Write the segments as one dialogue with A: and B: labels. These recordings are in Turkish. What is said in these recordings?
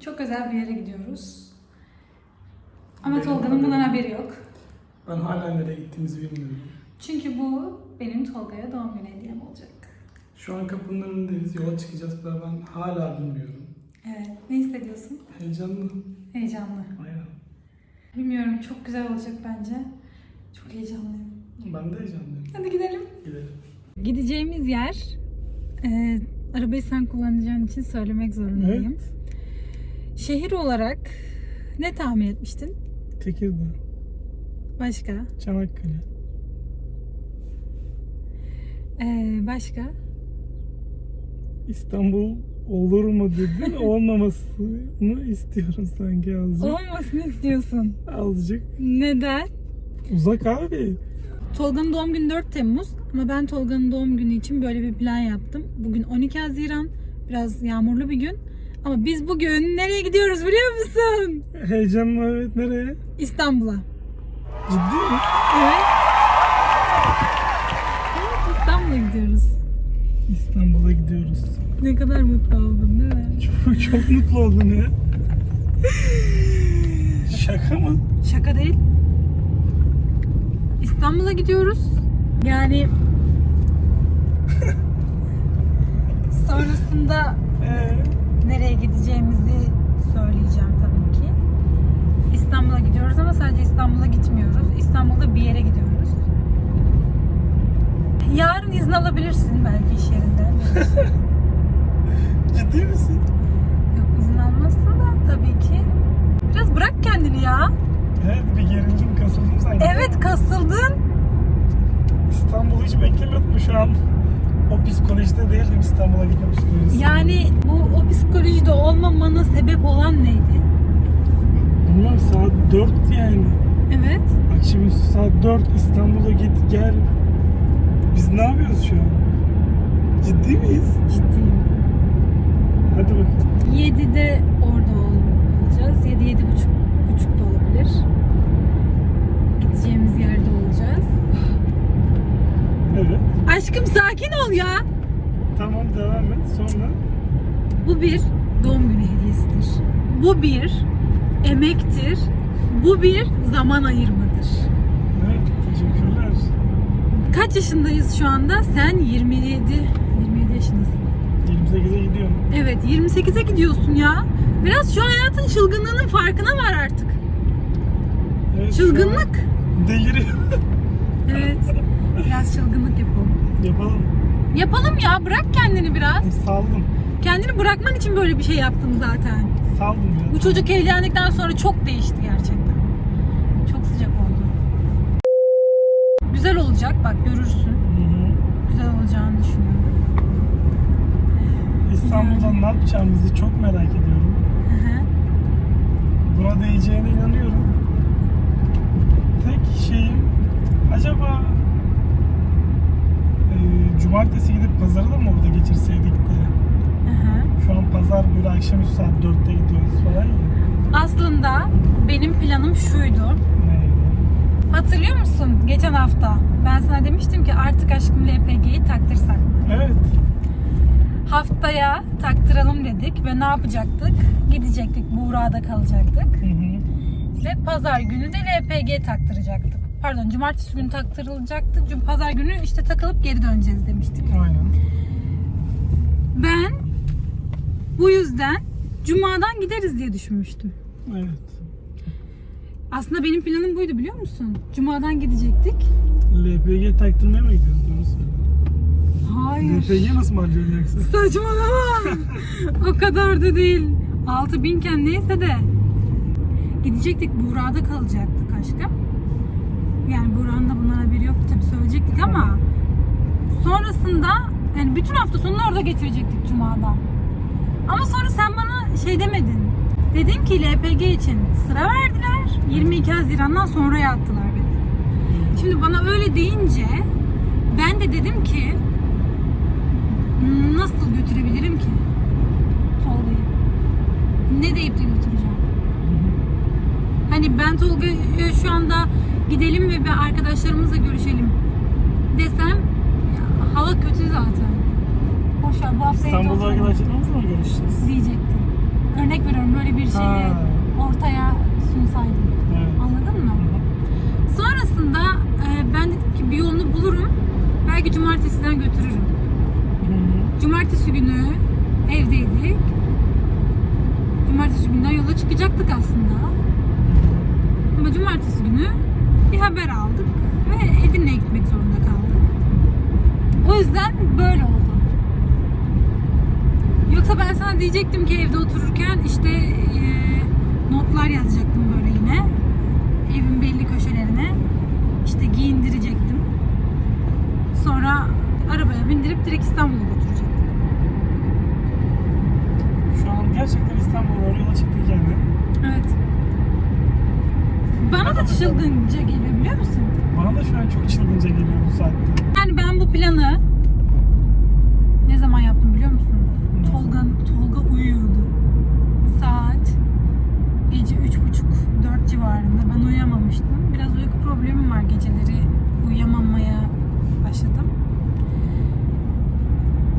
A: çok özel bir yere gidiyoruz. Ama Tolga'nın bundan haberi yok.
B: Ben hala nereye gittiğimizi bilmiyorum.
A: Çünkü bu benim Tolga'ya doğum günü hediyem olacak.
B: Şu an kapının önündeyiz. Yola çıkacağız ve ben hala bilmiyorum.
A: Evet. Ne hissediyorsun?
B: Heyecanlı.
A: Heyecanlı.
B: Aynen.
A: Bilmiyorum çok güzel olacak bence. Çok heyecanlıyım.
B: Ben de heyecanlıyım.
A: Hadi gidelim.
B: Gidelim.
A: Gideceğimiz yer e, arabayı sen kullanacağın için söylemek zorundayım.
B: Evet.
A: Şehir olarak ne tahmin etmiştin?
B: Tekirdağ,
A: Başka?
B: Çanakkale.
A: E, başka?
B: İstanbul olur mu dedin olmamasını istiyorum sanki azıcık.
A: Olmasını istiyorsun.
B: Azıcık.
A: Neden?
B: Uzak abi.
A: Tolga'nın doğum günü 4 Temmuz ama ben Tolga'nın doğum günü için böyle bir plan yaptım. Bugün 12 Haziran, biraz yağmurlu bir gün. Ama biz bugün nereye gidiyoruz biliyor musun?
B: Heyecanlı evet nereye?
A: İstanbul'a.
B: Ciddi mi?
A: Evet. Evet İstanbul'a gidiyoruz.
B: İstanbul'a gidiyoruz.
A: Ne kadar mutlu oldum değil mi?
B: Çok, çok mutlu oldum ya. Şaka mı?
A: Şaka değil. İstanbul'a gidiyoruz. Yani sonrasında
B: Ee,
A: nereye gideceğimizi söyleyeceğim tabii ki. İstanbul'a gidiyoruz ama sadece İstanbul'a gitmiyoruz. İstanbul'da bir yere gidiyoruz. Yarın izin alabilirsin belki iş yerinde.
B: ciddi misin?
A: Yok izin almazsın da tabii ki. Biraz bırak kendini ya.
B: Evet bir gerildim kasıldım sanki.
A: Evet kasıldın.
B: İstanbul'u hiç beklemiyordum şu an. O psikolojide değildim İstanbul'a gitme psikolojisi.
A: Yani bu o psikolojide olmamana sebep olan neydi?
B: Bunlar saat 4 yani.
A: Evet.
B: Akşamüstü saat 4 İstanbul'a git gel. Biz ne yapıyoruz şu an? Ciddi miyiz?
A: Ciddiyim.
B: Hadi bakalım.
A: 7'de orada ol- olacağız. 7 7 buçuk buçuk da olabilir. Gideceğimiz yerde olacağız.
B: Evet.
A: Aşkım sakin ol ya.
B: Tamam devam et. Sonra
A: Bu bir doğum günü hediyesidir. Bu bir emektir. Bu bir zaman ayırmadır.
B: evet teşekkürler.
A: Kaç yaşındayız şu anda? Sen 27 27 yaşındasın.
B: 28'e gidiyorum.
A: Evet 28'e gidiyorsun ya. Biraz şu hayatın çılgınlığının farkına var artık.
B: Evet,
A: Çılgınlık.
B: an Deliriyor.
A: Evet. Biraz çılgınlık yapalım.
B: Yapalım.
A: Yapalım ya bırak kendini biraz.
B: Saldım.
A: Kendini bırakman için böyle bir şey yaptım zaten.
B: Saldım ya.
A: Bu çocuk evlendikten sonra çok değişti gerçekten. Çok sıcak oldu. Güzel olacak bak görürsün.
B: Hı hı.
A: Güzel olacağını düşünüyorum.
B: İstanbul'da ne yapacağımızı çok merak ediyorum.
A: Hı hı.
B: Buna değeceğine inanıyorum. Tek şeyim acaba cumartesi gidip pazarı da mı orada geçirseydik de
A: Hı hı.
B: şu an pazar böyle akşamüstü saat 4'te gidiyoruz falan ya.
A: Aslında benim planım şuydu.
B: Neydi?
A: Hatırlıyor musun geçen hafta? Ben sana demiştim ki artık aşkım LPG'yi taktırsak.
B: Evet.
A: Haftaya taktıralım dedik ve ne yapacaktık? Gidecektik, Buğra'da kalacaktık.
B: Hı hı.
A: Ve pazar günü de LPG taktıracaktık. Pardon, cumartesi günü taktırılacaktı. Cum pazar günü işte takılıp geri döneceğiz demiştik.
B: Aynen.
A: Ben bu yüzden cumadan gideriz diye düşünmüştüm.
B: Evet.
A: Aslında benim planım buydu biliyor musun? Cumadan gidecektik.
B: LPG taktırmaya mı gidiyoruz? Doğru.
A: Hayır.
B: LPG nasıl harcayacaksın?
A: Saçmalama. o kadar da değil. 6000 iken neyse de. Gidecektik Buğra'da kalacaktık aşkım. Yani Buğra'nın da bundan haberi yoktu tabii söyleyecektik ama sonrasında yani bütün hafta sonunu orada geçirecektik Cuma'da. Ama sonra sen bana şey demedin. Dedin ki LPG için sıra verdiler. 22 Haziran'dan sonraya attılar beni. Şimdi bana öyle deyince ben de dedim ki nasıl götürebilirim ki Tolga'yı? Ne deyip de Hani ben Tolga'yı şu anda gidelim ve arkadaşlarımızla görüşelim desem hava kötü zaten. Boş ver bu hafta
B: İstanbul'da arkadaşlarımızla mı görüşeceğiz?
A: diyecektim. Örnek veriyorum böyle bir saydım.
B: Evet.
A: Anladın mı? Sonrasında e, ben dedim ki bir yolunu bulurum. Belki cumartesiden götürürüm.
B: Hı hı.
A: Cumartesi günü evdeydik. Cumartesi günden yola çıkacaktık aslında. Ama cumartesi günü bir haber aldık ve Edirne'ye gitmek zorunda kaldık. O yüzden böyle oldu. Yoksa ben sana diyecektim ki evde otururken işte e, notlar yazacaktım böyle yine. Evin belli köşelerine. işte giyindirecektim. Sonra arabaya bindirip direkt İstanbul'a götürecektim.
B: Şu an gerçekten İstanbul'a yola çıktık yani.
A: Evet. Bana da çılgınca geliyor biliyor musun?
B: Bana da şu an çok çılgınca geliyor bu saatte.
A: Yani ben bu planı ne zaman yaptım biliyor musunuz? Tolga, Tolga uyuyordu. Saat gece üç buçuk, dört civarında. Ben uyuyamamıştım. Biraz uyku problemim var geceleri. Uyuyamamaya başladım.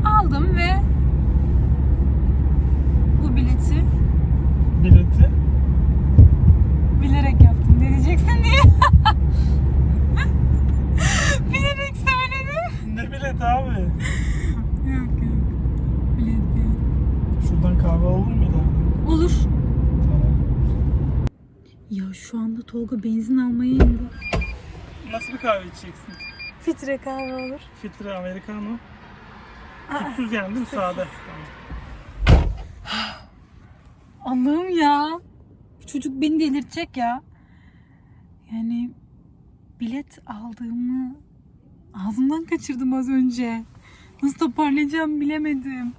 A: Aldım ve bu bileti
B: Bileti.
A: bilerek yaptım ne diyeceksin diye. bilerek söyledim.
B: Ne bileti abi?
A: Yok yok. Bilet değil.
B: Şuradan kahve olur mu bir daha?
A: Olur.
B: Tamam.
A: Ya şu anda Tolga benzin almaya indi.
B: Nasıl bir kahve içeceksin?
A: Filtre kahve olur.
B: Filtre americano.
A: Aa,
B: Sütsüz yani değil mi? Sade. Tamam.
A: Allah'ım ya. Bu çocuk beni delirtecek ya. Yani bilet aldığımı ağzımdan kaçırdım az önce. Nasıl toparlayacağımı bilemedim.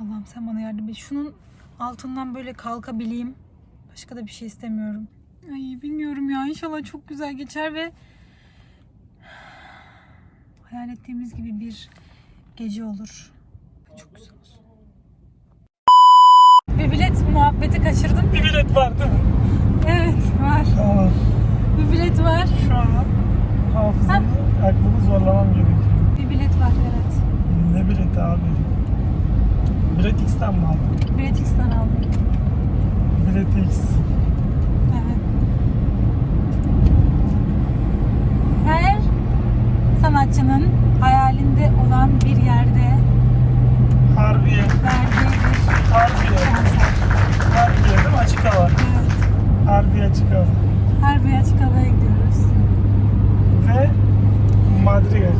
A: Allah'ım sen bana yardım et. Şunun altından böyle kalkabileyim. Başka da bir şey istemiyorum. Ay bilmiyorum ya. İnşallah çok güzel geçer ve hayal ettiğimiz gibi bir gece olur. Çok güzel olsun. Bir bilet muhabbeti kaçırdım.
B: Bir bilet var değil mi?
A: Evet var.
B: Tamam.
A: Bir bilet var.
B: Şu an hafızamı, aklımı zorlamam gerekiyor.
A: Bir bilet var evet.
B: Ne bileti abi? Bilet X'ten mi aldın?
A: Bilet X'ten aldım.
B: Bilet X.
A: Evet. Sanatçının hayalinde olan bir yerde
B: Harbiye.
A: verdiği bir
B: Harbiye.
A: konser.
B: Harbiye değil mi? Açık hava.
A: Evet.
B: Harbiye açık hava.
A: Her bir açık havaya gidiyoruz.
B: Ve Madrigal.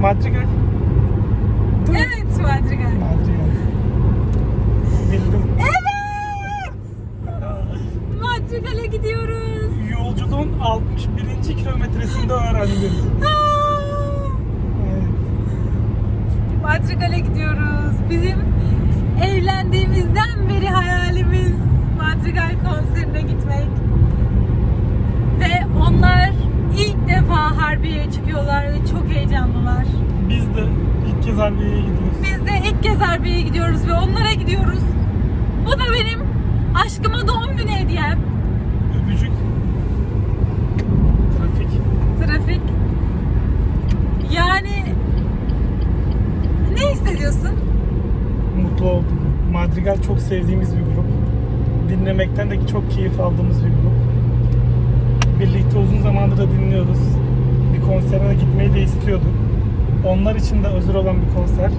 B: Madrigal.
A: Evet Madrigal.
B: Madrigal. Bildim.
A: Evet. Madrigal'e gidiyoruz.
B: Yolculuğun 61. kilometresinde öğrendim.
A: Aa!
B: Evet.
A: Madrigal'e gidiyoruz. Bizim evlendiğimizden beri hayalimiz Madrigal konserine gitmek. Ve onlar ilk defa Harbiye'ye çıkıyorlar ve çok heyecanlılar.
B: Biz de ilk kez Harbiye'ye gidiyoruz.
A: Biz de ilk kez Harbiye'ye gidiyoruz ve onlara gidiyoruz. Bu da benim aşkıma doğum günü hediyem.
B: Öpücük. Trafik.
A: Trafik. Yani ne hissediyorsun?
B: Mutlu oldum. Madrigal çok sevdiğimiz bir grup. Dinlemekten de çok keyif aldığımız bir grup. Birlikte uzun zamandır da dinliyoruz. Bir konserine gitmeyi de istiyorduk. Onlar için de özel olan bir konser.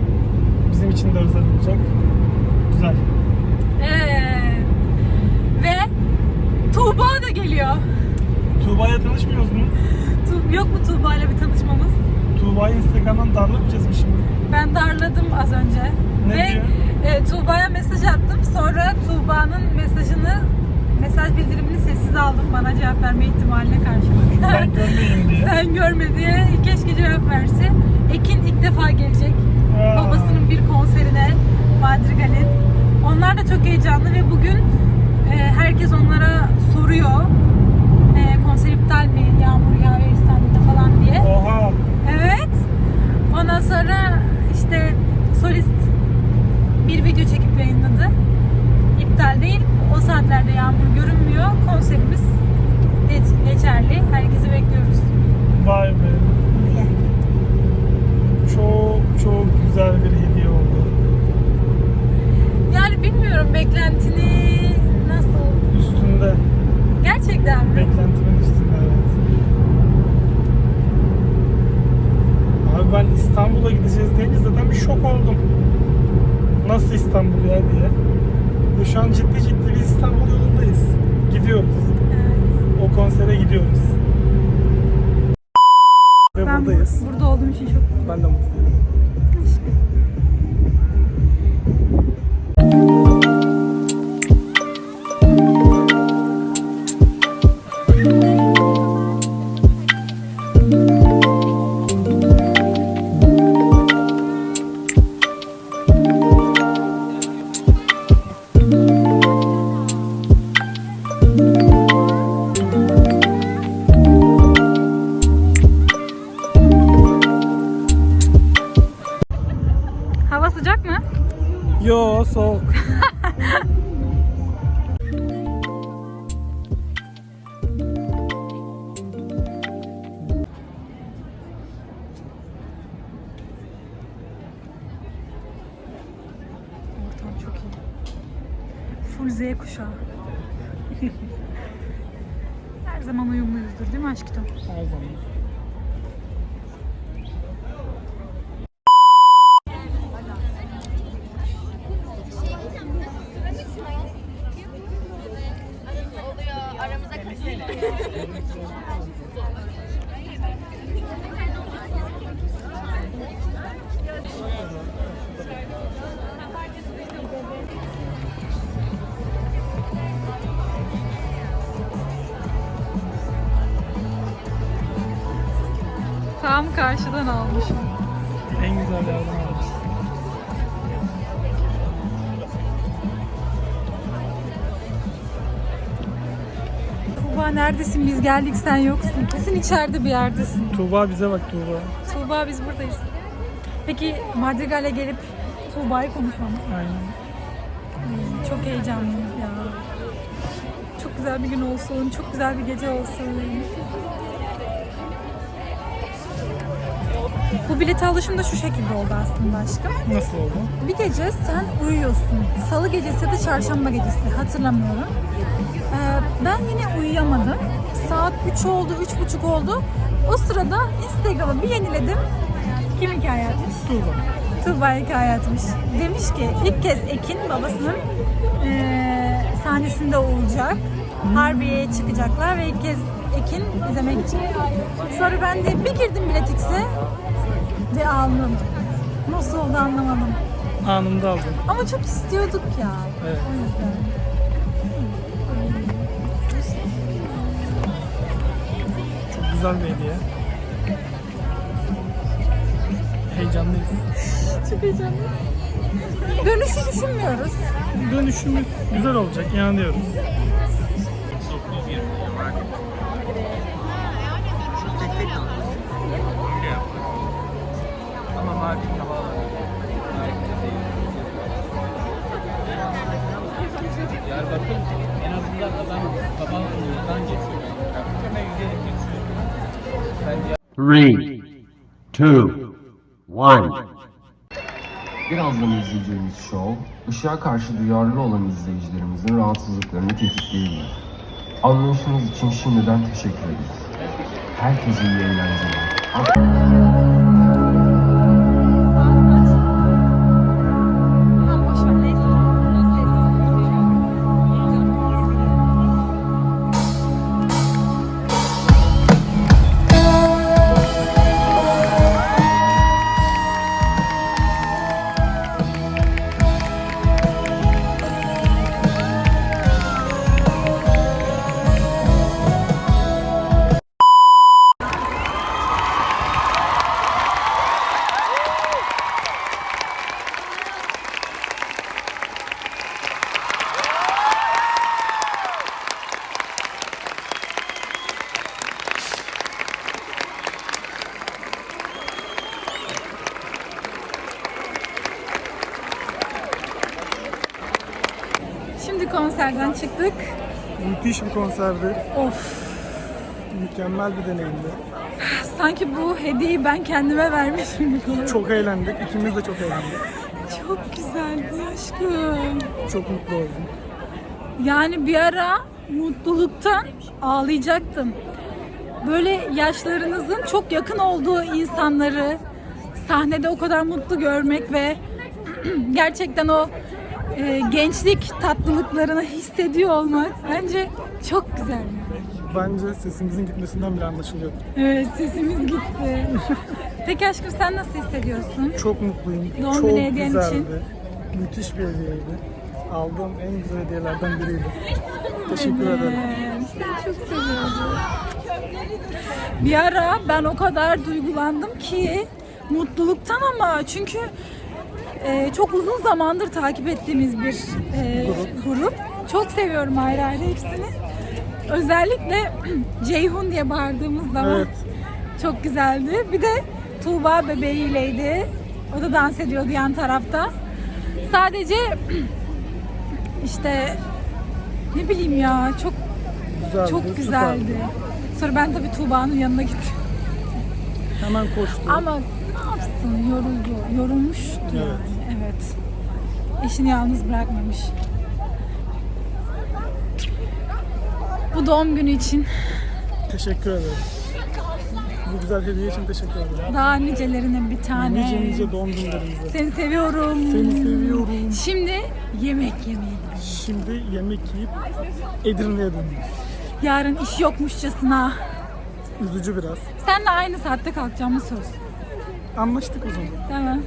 B: Bizim için de özel olacak. Güzel.
A: Ee, ve Tuğba da geliyor.
B: Tuğba'ya tanışmıyoruz mu?
A: Tu- Yok mu Tuğba ile bir tanışmamız?
B: Tuğba'yı Instagram'dan darlamayacağız mı şimdi?
A: Ben darladım az önce.
B: Ne
A: Ve
B: diyor?
A: e, Tuğba'ya mesaj attım. Sonra Tuğba'nın mesajını, mesaj bildirimini sessiz aldım. Bana cevap verme ihtimaline karşılık.
B: Ben görmeyeyim diye.
A: Sen görme diye keşke cevap verse. Ekin ilk defa gelecek.
B: Aa.
A: Babasının bir konserine Madrigal'in. Onlar da çok heyecanlı ve bugün e, herkes onlara soruyor. E, konser iptal mi? Yağmur yağıyor İstanbul'da falan diye.
B: Oha.
A: Evet. Ondan sonra işte solist bir video çekip yayınladı. İptal değil. O saatlerde yağmur görünmüyor. Konserimiz geç- geçerli. Herkesi bekliyoruz
B: Vay be.
A: diye.
B: Çok çok güzel bir hediye oldu.
A: Yani bilmiyorum beklentini nasıl
B: Üst üstünde.
A: Gerçekten mi?
B: Beklentimin üstünde evet. Abi ben İstanbul'a gideceğiz deyince zaten bir şok oldum. Nasıl İstanbul ya diye. Ve şu an ciddi ciddi biz İstanbul yolundayız. Gidiyoruz.
A: Evet.
B: O konsere gidiyoruz. Ve
A: Ben
B: buradayız.
A: burada olduğum için çok
B: Ben de mutluyum.
A: Tam karşıdan almışım.
B: En güzel yerden
A: Tuğba neredesin? Biz geldik sen yoksun. Kesin içeride bir yerdesin.
B: Tuğba bize bak Tuğba.
A: Tuğba biz buradayız. Peki Madrigal'e gelip Tuğba'yı konuşmamız.
B: Aynen.
A: Çok heyecanlıyım ya. Çok güzel bir gün olsun, çok güzel bir gece olsun. Bu bileti alışım da şu şekilde oldu aslında aşkım.
B: Nasıl oldu?
A: Bir gece sen uyuyorsun. Salı gecesi ya da çarşamba gecesi hatırlamıyorum. Ben yine uyuyamadım. Saat 3 oldu, 3.30 oldu. O sırada Instagram'ı bir yeniledim. Kim hikaye atmış?
B: Tuğba.
A: Tuğba hikaye atmış. Demiş ki ilk kez Ekin babasının eee, sahnesinde olacak. Harbiye'ye çıkacaklar ve ilk kez Ekin izlemek için. Sonra ben de bir girdim biletikse ve aldım. Nasıl oldu anlamadım.
B: Anında aldım.
A: Ama çok istiyorduk ya.
B: Evet.
A: O yüzden.
B: Güzel bir hediye. Heyecanlıyız.
A: Çok heyecanlı. Dönüşü düşünmüyoruz.
B: Dönüşümüz güzel olacak, inanıyoruz.
C: Diyarbakır en azından adam kafamdan geçiyor. Hemen. Ben
D: Three, two, one.
E: Birazdan izleyeceğimiz şov, ışığa karşı duyarlı olan izleyicilerimizin rahatsızlıklarını tetikleyebilir. Anlayışınız için şimdiden teşekkür ederiz. Herkese iyi eğlenceler.
A: Konserden çıktık.
B: Müthiş bir konserdi.
A: Of.
B: Mükemmel bir deneyimdi.
A: Sanki bu hediyeyi ben kendime vermişim gibi.
B: Çok eğlendik. İkimiz de çok eğlendik.
A: Çok güzeldi aşkım.
B: Çok mutlu oldum.
A: Yani bir ara mutluluktan ağlayacaktım. Böyle yaşlarınızın çok yakın olduğu insanları sahnede o kadar mutlu görmek ve gerçekten o e, gençlik tatlılıklarını hissediyor olmak bence çok güzel.
B: Bence sesimizin gitmesinden bile anlaşılıyor.
A: Evet sesimiz gitti. Peki aşkım sen nasıl hissediyorsun?
B: Çok mutluyum.
A: Doğum
B: çok
A: günü hediyen
B: güzeldi.
A: için.
B: Müthiş bir hediyeydi. Aldığım en güzel hediyelerden biriydi. Teşekkür ederim.
A: Ee, seni çok seviyorum. Bir ara ben o kadar duygulandım ki mutluluktan ama çünkü e, çok uzun zamandır takip ettiğimiz bir e, grup. Çok seviyorum ayrı ayrı hepsini. Özellikle Ceyhun diye bağırdığımız zaman
B: Evet.
A: çok güzeldi. Bir de Tuğba bebeğiyleydi. O da dans ediyordu yan tarafta. Sadece işte ne bileyim ya çok
B: Güzeldi.
A: çok
B: süperdi.
A: güzeldi. Sonra ben tabii Tuğba'nın yanına gittim.
B: Hemen koştu.
A: Ama ne yapsın yoruldu. Yorulmuştu
B: Evet.
A: yani. Evet. Eşini yalnız bırakmamış. Bu doğum günü için
B: Teşekkür ederim. Bu güzel hediye için teşekkür ederim.
A: daha nicelerine bir tane.
B: Nice nice doğum günlerinize.
A: Seni seviyorum.
B: Seni seviyorum.
A: Şimdi yemek yemeye.
B: Şimdi yemek yiyip Edirne'ye dönüyoruz.
A: Yarın iş yokmuşçasına.
B: Üzücü biraz.
A: Senle aynı saatte kalkacağımı söz.
B: Anlaştık o zaman.
A: Mi?